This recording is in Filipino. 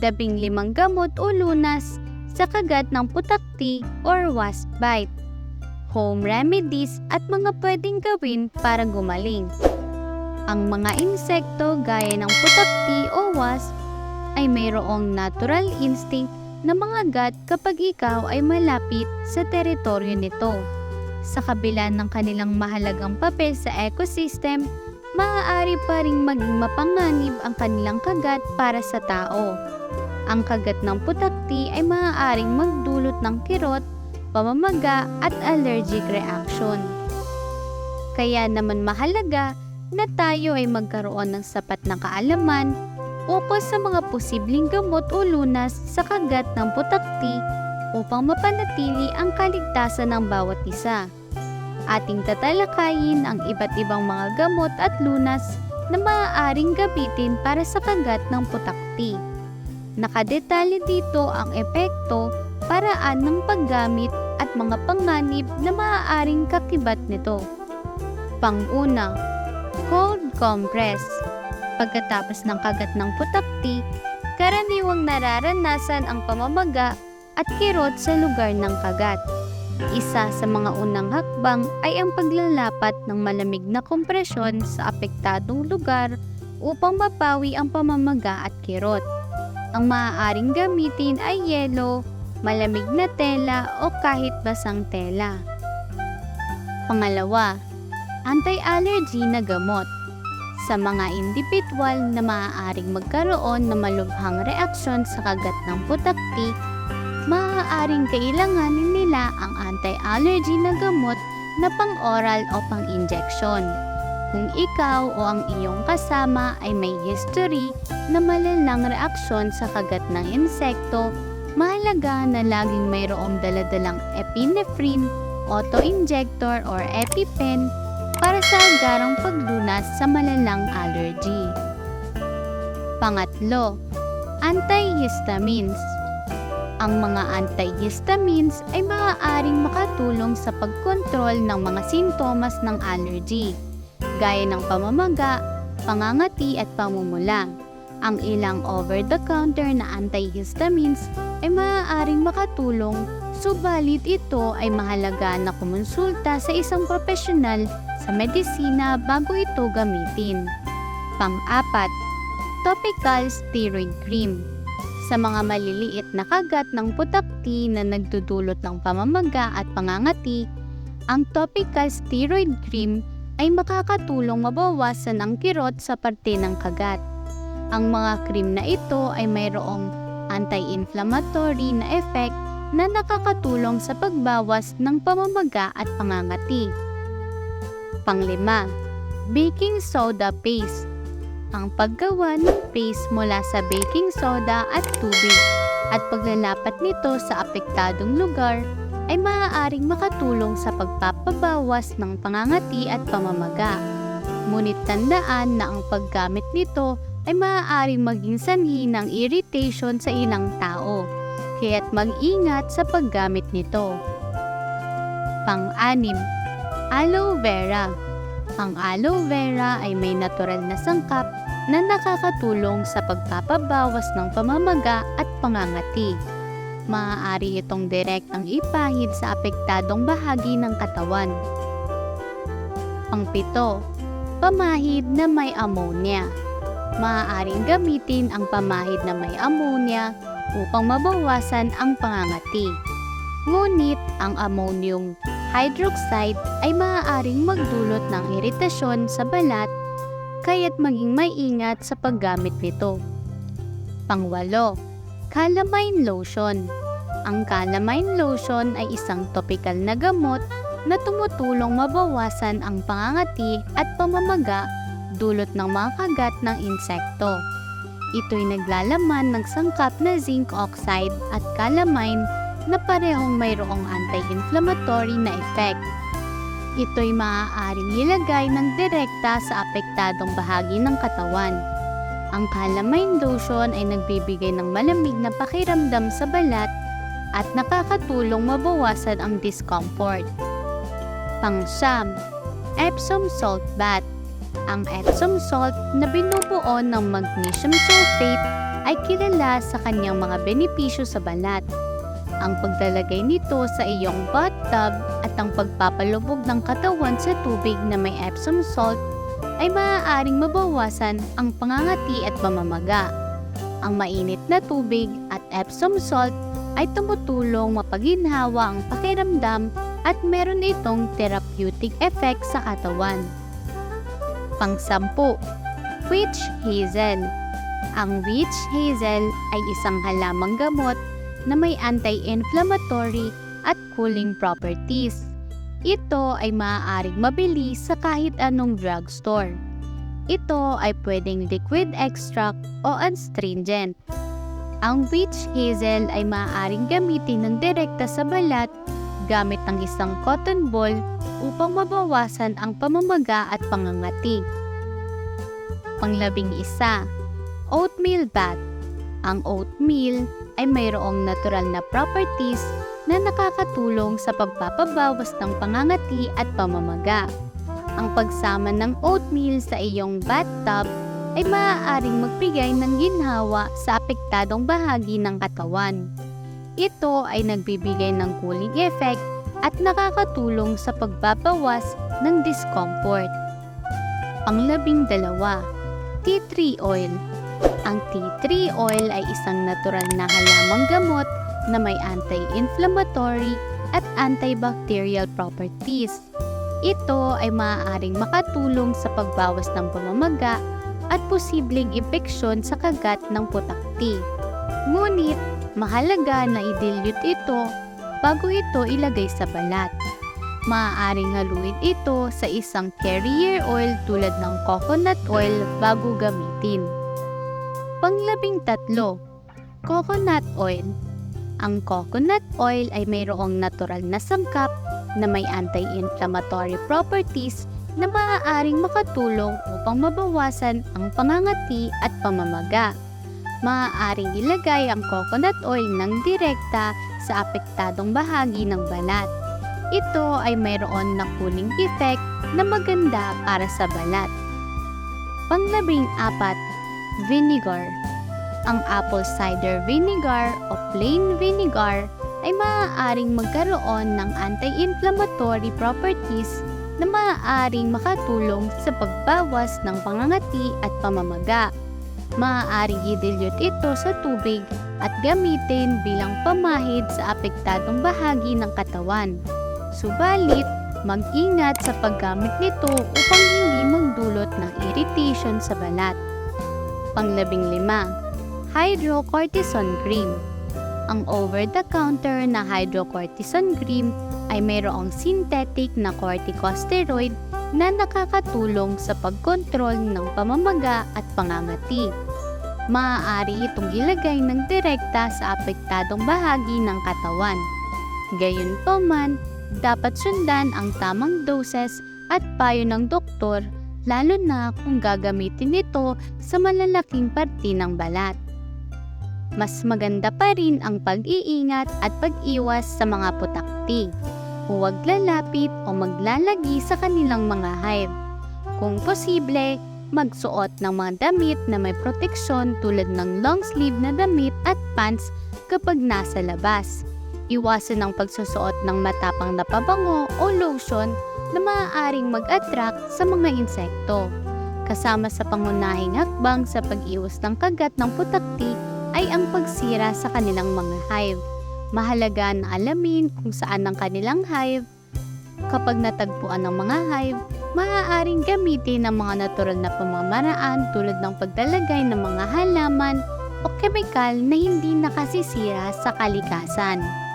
dabing limang gamot o lunas sa kagat ng putakti or wasp bite, home remedies at mga pwedeng gawin para gumaling. Ang mga insekto gaya ng putakti o wasp ay mayroong natural instinct na mga gat kapag ikaw ay malapit sa teritoryo nito. Sa kabila ng kanilang mahalagang papel sa ecosystem, maaari pa ring maging mapanganib ang kanilang kagat para sa tao. Ang kagat ng putakti ay maaaring magdulot ng kirot, pamamaga at allergic reaction. Kaya naman mahalaga na tayo ay magkaroon ng sapat na kaalaman ukol sa mga posibleng gamot o lunas sa kagat ng putakti upang mapanatili ang kaligtasan ng bawat isa. Ating tatalakayin ang iba't ibang mga gamot at lunas na maaaring gamitin para sa kagat ng putakti. Nakadetalye dito ang epekto, paraan ng paggamit at mga panganib na maaaring kakibat nito. Panguna, cold compress. Pagkatapos ng kagat ng putakti, karaniwang nararanasan ang pamamaga at kirot sa lugar ng kagat. Isa sa mga unang hakbang ay ang paglalapat ng malamig na kompresyon sa apektadong lugar upang mapawi ang pamamaga at kirot. Ang maaaring gamitin ay yelo, malamig na tela o kahit basang tela. Pangalawa, anti-allergy na gamot. Sa mga indibidwal na maaaring magkaroon ng malubhang reaksyon sa kagat ng putakti, maaaring kailanganin nila ang anti-allergy na gamot na pang-oral o pang-injection. Kung ikaw o ang iyong kasama ay may history na malalang reaksyon sa kagat ng insekto, mahalaga na laging mayroong daladalang epinephrine, auto-injector or EpiPen para sa agarang paglunas sa malalang allergy. Pangatlo, antihistamines. Ang mga antihistamines ay maaaring makatulong sa pagkontrol ng mga sintomas ng allergy, gaya ng pamamaga, pangangati at pamumula. Ang ilang over-the-counter na antihistamines ay maaaring makatulong, subalit ito ay mahalaga na kumonsulta sa isang profesional sa medisina bago ito gamitin. Pang-apat, topical steroid cream. Sa mga maliliit na kagat ng putakti na nagdudulot ng pamamaga at pangangati, ang topical steroid cream ay makakatulong mabawasan ang kirot sa parte ng kagat. Ang mga cream na ito ay mayroong anti-inflammatory na effect na nakakatulong sa pagbawas ng pamamaga at pangangati. Panglima, baking soda paste. Ang paggawa ng paste mula sa baking soda at tubig at paglalapat nito sa apektadong lugar ay maaaring makatulong sa pagpapabawas ng pangangati at pamamaga. Ngunit tandaan na ang paggamit nito ay maaaring maging sanhi ng irritation sa ilang tao, kaya't mag-ingat sa paggamit nito. Pang-anim, aloe vera. Ang aloe vera ay may natural na sangkap na nakakatulong sa pagpapabawas ng pamamaga at pangangati. Maaari itong direktang ipahid sa apektadong bahagi ng katawan. Pangpito, pamahid na may ammonia. Maaaring gamitin ang pamahid na may ammonia upang mabawasan ang pangangati. Ngunit ang ammonium hydroxide ay maaaring magdulot ng iritasyon sa balat kaya't maging maingat sa paggamit nito. Pangwalo, calamine lotion. Ang calamine lotion ay isang topical na gamot na tumutulong mabawasan ang pangangati at pamamaga dulot ng mga kagat ng insekto. Ito'y naglalaman ng sangkap na zinc oxide at calamine na parehong mayroong anti-inflammatory na effect. Ito'y maaaring ilagay ng direkta sa apektadong bahagi ng katawan. Ang calamine lotion ay nagbibigay ng malamig na pakiramdam sa balat at nakakatulong mabawasan ang discomfort. Pangsyam, Epsom salt bath. Ang Epsom salt na binubuo ng magnesium sulfate ay kilala sa kanyang mga benepisyo sa balat. Ang paglalagay nito sa iyong bathtub at ang pagpapalubog ng katawan sa tubig na may Epsom salt ay maaaring mabawasan ang pangangati at pamamaga. Ang mainit na tubig at Epsom salt ay tumutulong mapaginhawa ang pakiramdam at meron itong therapeutic effect sa katawan. Pangsampu, witch hazel. Ang witch hazel ay isang halamang gamot na may anti-inflammatory at cooling properties. Ito ay maaaring mabili sa kahit anong drugstore. Ito ay pwedeng liquid extract o astringent. Ang witch hazel ay maaaring gamitin ng direkta sa balat gamit ang isang cotton ball upang mabawasan ang pamamaga at pangangati. Panglabing isa, oatmeal bath. Ang oatmeal ay mayroong natural na properties na nakakatulong sa pagpapabawas ng pangangati at pamamaga. Ang pagsama ng oatmeal sa iyong bathtub ay maaaring magbigay ng ginhawa sa apektadong bahagi ng katawan. Ito ay nagbibigay ng cooling effect at nakakatulong sa pagbabawas ng discomfort. Panglabing dalawa, tea tree oil. Ang tea tree oil ay isang natural na halamang gamot na may anti-inflammatory at antibacterial properties. Ito ay maaaring makatulong sa pagbawas ng pamamaga at posibleng impeksyon sa kagat ng putakti. Ngunit, mahalaga na i-dilute ito bago ito ilagay sa balat. Maaaring haluin ito sa isang carrier oil tulad ng coconut oil bago gamitin. Panglabing tatlo, coconut oil. Ang coconut oil ay mayroong natural na sangkap na may anti-inflammatory properties na maaaring makatulong upang mabawasan ang pangangati at pamamaga. Maaaring ilagay ang coconut oil ng direkta sa apektadong bahagi ng balat. Ito ay mayroon na cooling effect na maganda para sa balat. Panglabing apat, vinegar. Ang apple cider vinegar o plain vinegar ay maaaring magkaroon ng anti-inflammatory properties na maaaring makatulong sa pagbawas ng pangangati at pamamaga. Maaaring i-dilute ito sa tubig at gamitin bilang pamahid sa apektadong bahagi ng katawan. Subalit, mag-ingat sa paggamit nito upang hindi magdulot ng irritation sa balat. Panglabing lima, hydrocortisone cream. Ang over-the-counter na hydrocortisone cream ay mayroong synthetic na corticosteroid na nakakatulong sa pagkontrol ng pamamaga at pangangati. Maaari itong ilagay ng direkta sa apektadong bahagi ng katawan. Gayunpaman, dapat sundan ang tamang doses at payo ng doktor lalo na kung gagamitin ito sa malalaking parte ng balat. Mas maganda pa rin ang pag-iingat at pag-iwas sa mga putakti. Huwag lalapit o maglalagi sa kanilang mga hive. Kung posible, magsuot ng mga damit na may proteksyon tulad ng long sleeve na damit at pants kapag nasa labas. Iwasan ang pagsusuot ng matapang na pabango o lotion na maaaring mag-attract sa mga insekto. Kasama sa pangunahing hakbang sa pag-iwas ng kagat ng putakti ay ang pagsira sa kanilang mga hive. Mahalaga na alamin kung saan ang kanilang hive. Kapag natagpuan ng mga hive, maaaring gamitin ang mga natural na pamamaraan tulad ng paglalagay ng mga halaman o kemikal na hindi nakasisira sa kalikasan.